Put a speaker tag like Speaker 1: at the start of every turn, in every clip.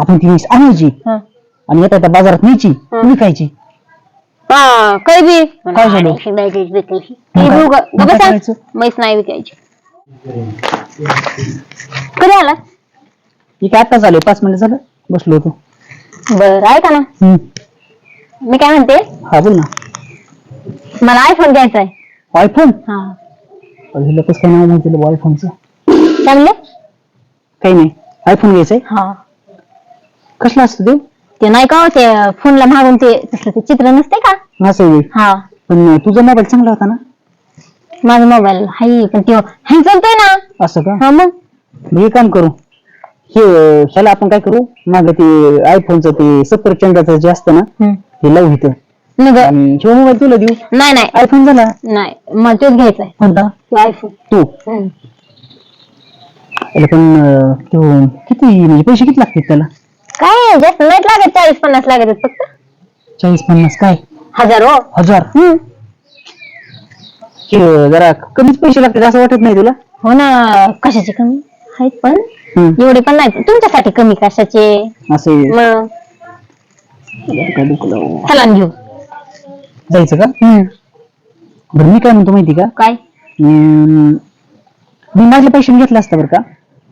Speaker 1: आपण ती म्हैस आणायची.
Speaker 2: हं.
Speaker 1: आणि येता येता बाजारात न्यायची. विकायची.
Speaker 2: हा काय बी?
Speaker 1: काय झालं?
Speaker 2: आणि शिंगायची विकायची.
Speaker 1: मग
Speaker 2: ती
Speaker 1: काय- मग काय. करायचं?
Speaker 2: म्हैस नाही विकायची. कधी आला?
Speaker 1: ही काय आता झाले पाच मिनिट झालं बसलो होतो.
Speaker 2: बर ऐका ना?
Speaker 1: हम्म.
Speaker 2: मी काय म्हणते?
Speaker 1: हा बोल ना.
Speaker 2: मला आयफोन घ्यायचा आहे.
Speaker 1: आयफोन
Speaker 2: हा.
Speaker 1: पहिलं कसं काय नाव माहिती आयफोनचं
Speaker 2: चांगले?
Speaker 1: काही नाही. आयफोन घ्यायचंय
Speaker 2: हा.
Speaker 1: कसलं असतं ते
Speaker 2: ते नाही का हो, ते फोनला मागून ते तसलं ते चित्र नसते का?
Speaker 1: आहे.
Speaker 2: हा.
Speaker 1: पण तुझा मोबाईल चांगला होता ना?
Speaker 2: माझा मोबाईल हाय पण ते हँग चालतोय ना.
Speaker 1: असं का?
Speaker 2: हा मग?
Speaker 1: मग एक काम करू. हे ह्याला आपण काय करू? माग ते आयफोनचं ते सत्तर चंदाचं जे असतं ना
Speaker 2: हम्म.
Speaker 1: ते लावू इथं. आणि ह्यो मोबाईल तुला देऊ?
Speaker 2: नाही नाही.
Speaker 1: आयफोन झाला?
Speaker 2: नाही मला तोच घ्यायचा आहे.
Speaker 1: कोणता?
Speaker 2: तो आयफोन
Speaker 1: तू?
Speaker 2: हम्म.
Speaker 1: त्याला पण अं, तो किती म्हणजे पैसे किती लागतील त्याला?
Speaker 2: काय जास्त नाहीत लागत चाळीस पन्नास लागत आहेत फक्त.
Speaker 1: चाळीस पन्नास काय?
Speaker 2: हजार हो.
Speaker 1: हजार?
Speaker 2: हम्म.
Speaker 1: हे जरा कमीच पैसे लागतात असं वाटत नाही तुला?
Speaker 2: हो ना कशाचे कमी? आहेत पण.
Speaker 1: हम्म.
Speaker 2: एवढे पण नाही. तुमच्यासाठी कमी कशाचे?
Speaker 1: असं आहे.
Speaker 2: मग.
Speaker 1: काय डोकं लावू?
Speaker 2: चला न घेऊ.
Speaker 1: जायचं का?
Speaker 2: हम्म.
Speaker 1: बरं मी काय म्हणतो माहिती का?
Speaker 2: काय?
Speaker 1: हम्म, मी माझ्या पैशाने घेतला असता बरं का?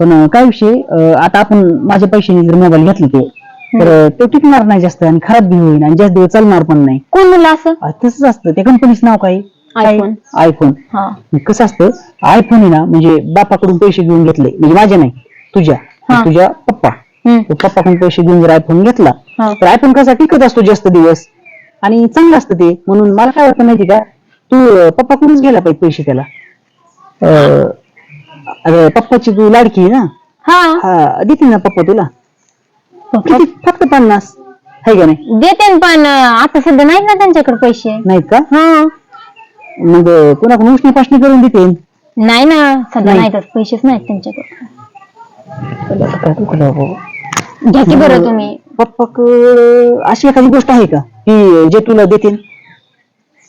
Speaker 1: पण अं, काय विषय? अं, आता आपण माझ्या पैशाने जर मोबाईल घेतला ते तर तो टिकणार नाही जास्त आणि खराब बी होईल आणि जास्त दिवस चालणार पण नाही.
Speaker 2: कोण म्हणलं असं?
Speaker 1: तसंच असतं. त्या कंपनीचं नाव काय?
Speaker 2: आयफोन.
Speaker 1: आयफोन
Speaker 2: हा.
Speaker 1: कसं असतं? आयफोन आहे ना म्हणजे बापाकडून पैसे घेऊन घेतले. म्हणजे माझ्या नाही तुझ्या.
Speaker 2: हा.
Speaker 1: तुझ्या पप्पा.
Speaker 2: हम्म.
Speaker 1: तर पप्पाकडून पैसे घेऊन जर आयफोन घेतला
Speaker 2: हा.
Speaker 1: तर आयफोन कसा टिकत असतो जास्त दिवस? आणि चांगलं असतं ते. म्हणून मला काय वाटतं माहिती का? तू अं, पप्पाकडूनच गेला पाहिजे पैसे त्याला. अं, अरे पप्पाची तू लाडकी आहे ना?
Speaker 2: हा.
Speaker 1: हा देतील ना पप्पा तुला. किती फक्त पन्नास. आहे का नाही?
Speaker 2: देते न पण अं, आता सध्या नाहीत ना त्यांच्याकडे पैसे.
Speaker 1: नाहीत का?
Speaker 2: हा.
Speaker 1: मग अं, कुणाकडून उष्णी पाशणी करून देते?
Speaker 2: नाही ना सध्या
Speaker 1: नाही.
Speaker 2: नाही तर पैसेच नाहीत त्यांच्याकडे.
Speaker 1: बाबा.
Speaker 2: घ्या की बरं तुम्ही.
Speaker 1: पप्पा अशी एखादी गोष्ट आहे का? की जे तुला देतील?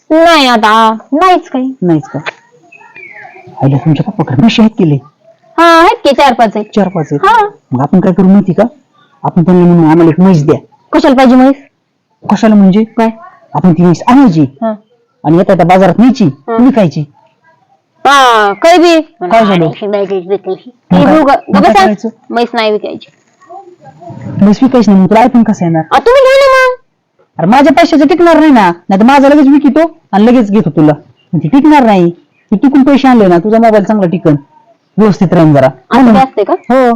Speaker 2: नाही आता. नाहीच काही.
Speaker 1: नाहीच का? आईला तुमच्या पप्पाकडे पैसे आहेत केले
Speaker 2: हा आहेत की चार पाच आहेत.
Speaker 1: चार पाच आहेत.
Speaker 2: हा.
Speaker 1: मग आपण काय करू माहिती का? आपण त्यांना म्हणून आम्हाला एक म्हैस द्या.
Speaker 2: कशाला पाहिजे म्हैस?
Speaker 1: कशाला म्हणजे?
Speaker 2: काय?
Speaker 1: आपण ती म्हैस आणायची.
Speaker 2: हा.
Speaker 1: आणि येता येता बाजारात न्यायची. विकायची
Speaker 2: हा, काय बी?
Speaker 1: काय झालं?
Speaker 2: विकायची.
Speaker 1: मग मग
Speaker 2: गप्प बसा.
Speaker 1: करायचं?
Speaker 2: म्हैस नाही विकायची.
Speaker 1: म्हैस विकायची नाही मग तुला आयफोन कसा येणार?
Speaker 2: आ, तुम्ही घ्या ना मग.
Speaker 1: अरे माझ्या पैशाचं टिकणार नाही ना. नाही तर माझा लगेच विकितो आणि लगेच घेतो तुला. पण ती टिकणार नाही. ती टिकून पैसे आणले ना तुझा मोबाईल चांगला टिकन. व्यवस्थित राहील जरा.
Speaker 2: असं काय असते का?
Speaker 1: हो.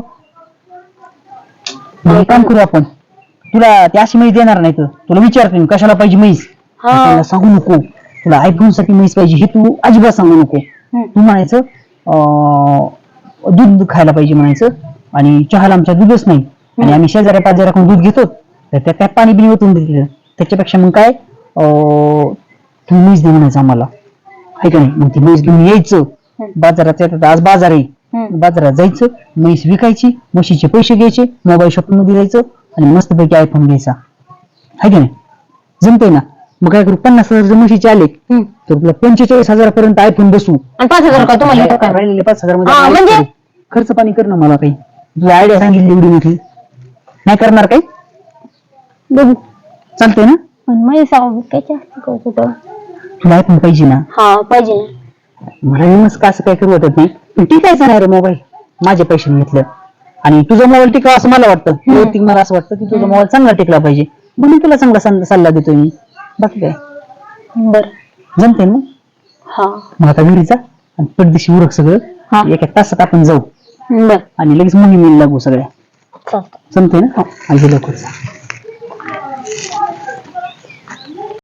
Speaker 1: मग एक काम करू आपण. तुला ती अशी म्हैस देणार नाही तर. तुला विचारते कशाला पाहिजे म्हैस.
Speaker 2: हा.
Speaker 1: त्याला सांगू नको. तुला आयफोनसाठी म्हैस पाहिजे हे तू अजिबात सांगू नको.
Speaker 2: हम्म.
Speaker 1: तू म्हणायचं अं, दूध खायला पाहिजे म्हणायचं आणि चहाला आमच्या दूधच नाही. आणि आम्ही शेजाऱ्या पाजाऱ्याकडून दूध घेतो तर त्या काय पाणी बिणी ओतून देते त्याच्यापेक्षा मग काय अं, तुम्ही म्हैस दे म्हणायचं आम्हाला. आहे का नाही? मग ती म्हैस घेऊन यायचं. बाजारात येतात. आज बाजार आहे. बाजारात जायचं म्हैस विकायची म्हशीचे पैसे घ्यायचे मोबाईल शॉपिंगमध्ये जायचं आणि मस्तपैकी आयफोन घ्यायचा. आहे की नाही? जमतंय ना? मग काय करू? पन्नास हजार जर म्हशीचे आले
Speaker 2: हम्म.
Speaker 1: तर तुला पंचेचाळीस हजारापर्यंत आयफोन बसू.
Speaker 2: आणि पाच हजार का तुम्हाला येतो का
Speaker 1: राहिलेले पाच हजारमध्ये
Speaker 2: हा, म्हणजे?
Speaker 1: खर्च पाणी कर ना मला काही. तुला आयडिया सांगितली एवढी मोठी. नाही करणार काही?
Speaker 2: बघू.
Speaker 1: चालतंय ना?
Speaker 2: पण म्हैस का? कुठं?
Speaker 1: तुला आयफोन पाहिजे ना?
Speaker 2: हा पाहिजे ना.
Speaker 1: मला नेमच का असं काय करू वाटत नाही. पण टिकायचं नाही रे मोबाईल माझ्या पैशाने घेतलं आणि तुझा मोबाईल टिकावा असं मला वाटतं. वैयक्तिक मला असं वाटतं की तुझा मोबाईल चांगला टिकला पाहिजे. म्हणून तुला चांगला सल्ला सल्ला देतोय मी. बाकी काय?
Speaker 2: बर.
Speaker 1: जमते ना
Speaker 2: हा.
Speaker 1: मग आता घरी जा आणि पडदिशी उरक
Speaker 2: हा.
Speaker 1: सगळं एका तासात आपण जाऊ.
Speaker 2: बर.
Speaker 1: आणि लगेच मोहिमेला लागू सगळ्या.
Speaker 2: चालतं
Speaker 1: जमते ना? आधी लवकर जा.